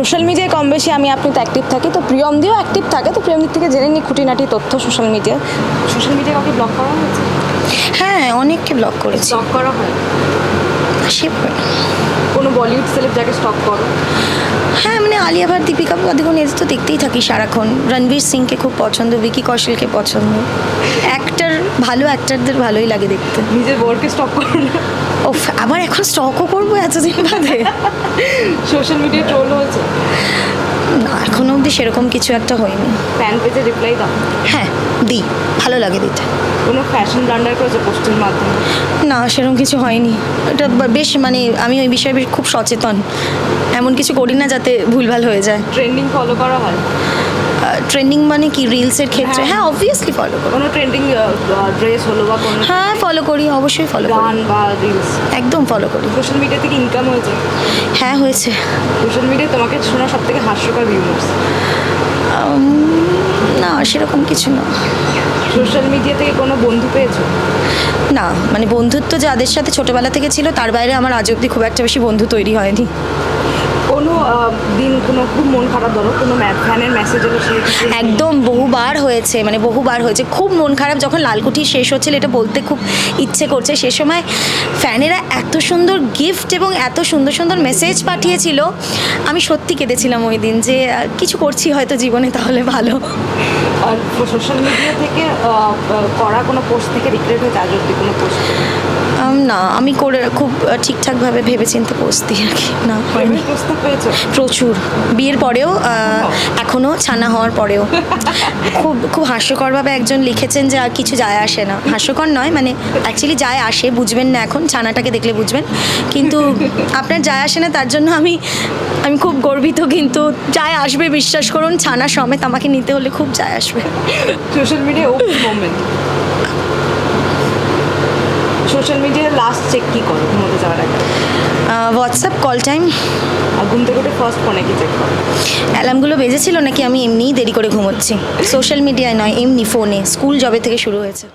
Social মিডিয়ায় কম বেশি আমি আপনি তো অ্যাক্টিভ থাকি তো প্রিয়ম দিয়েও অ্যাক্টিভ থাকে তো প্রিয়মদির থেকে জেনে নিই খুঁটিনাটি তথ্য সোশ্যাল মিডিয়া সোশ্যাল মিডিয়া কাউকে ব্লক করা হয়েছে? হ্যাঁ অনেককে ব্লক করেছি। ব্লক করা হয়? সেভাবে কোনো বলিউড সেলেব যাকে স্টক করো? হ্যাঁ মানে আলিয়া ভাট দীপিকা পাদুকোন এদের তো দেখতেই থাকি সারাক্ষণ। রণবীর সিংকে খুব পছন্দ বিকি কৌশলকে পছন্দ। অ্যাক্টার ভালো অ্যাক্টারদের ভালোই লাগে দেখতে। নিজের বোর্ডকে স্টক করো না। ও আবার এখন স্টকও করব এতদিন বাদে। সোশ্যাল মিডিয়া ট্রোল হয়েছে? না এখনও অবধি সেরকম কিছু একটা হয়নি। ফ্যান পেজে রিপ্লাই দাও। হ্যাঁ দিই ভালো লাগে দিতে। কোনো ফ্যাশন ব্লান্ডার করেছে পোস্টের মাধ্যমে? না সেরকম কিছু হয়নি। এটা বেশ মানে আমি ওই বিষয়ে খুব সচেতন। এমন কিছু করি না যাতে ভুলভাল হয়ে যায়। ট্রেন্ডিং ফলো করা হয়? ট্রেন্ডিং মানে কি রিলসের ক্ষেত্রে? হ্যাঁ। অবভিয়াসলি ফলো করি। কোনো ট্রেন্ডিং ড্রেস হলো বা কোনো হ্যাঁ ফলো করি অবশ্যই ফলো করি। গান বা রিলস একদম ফলো করি। সোশ্যাল মিডিয়া থেকে ইনকাম হয়েছে? হ্যাঁ হয়েছে। সোশ্যাল মিডিয়ায় তোমাকে শোনা সব থেকে হাস্যকর ভিউয়ার্স না সেরকম কিছু না। সোশ্যাল মিডিয়া থেকে কোনো বন্ধু পেয়েছ? না মানে বন্ধুত্ব যাদের সাথে ছোটবেলা থেকে ছিল তার বাইরে আমার আজ অবধি খুব একটা বেশি বন্ধু তৈরি হয়নি। কোনো দিন কোনো খুব মন খারাপ ধরো কোনো ফ্যানের মেসেজ সে একদম বহুবার হয়েছে মানে বহুবার হয়েছে। খুব মন খারাপ যখন লালকুঠি শেষ হচ্ছিল এটা বলতে খুব ইচ্ছে করছে। সে সময় ফ্যানেরা এত সুন্দর গিফট এবং এত সুন্দর সুন্দর মেসেজ পাঠিয়েছিল আমি সত্যি কেঁদেছিলাম ওই দিন যে কিছু করছি হয়তো জীবনে তাহলে ভালো। আর সোশ্যাল মিডিয়া থেকে করা কোনো পোস্ট থেকে রিগ্রেট হয়েছে? আজ অব্দি কোনো পোস্ট না আমি করে খুব ঠিকঠাকভাবে ভেবেচিন্তে পোস্ট দিই আর কি না প্রচুর। বিয়ের পরেও এখনও ছানা হওয়ার পরেও। খুব খুব হাস্যকরভাবে একজন লিখেছেন যে আর কিছু যায় আসে না। হাস্যকর নয় মানে অ্যাকচুয়ালি যায় আসে বুঝবেন না এখন ছানাটাকে দেখলে বুঝবেন। কিন্তু আপনার যায় আসে না তার জন্য আমি আমি খুব গর্বিত কিন্তু যায় আসবে বিশ্বাস করুন ছানা সমেত আমাকে নিতে হলে খুব যায় আসবে। Social media open moment social মিডিয়ায় লাস্ট চেক কী করো? ঘুমোতে যাওয়ার আগে? হোয়াটসঅ্যাপ কল টাইম আর ঘুম থেকে উঠে ফার্স্ট ফোনে কি চেক করো? অ্যালার্মগুলো বেজেছিল নাকি? আমি এমনিই দেরি করে ঘুমোচ্ছি। সোশ্যাল মিডিয়ায় নয় এমনি ফোনে স্কুল জবে থেকে শুরু হয়েছে।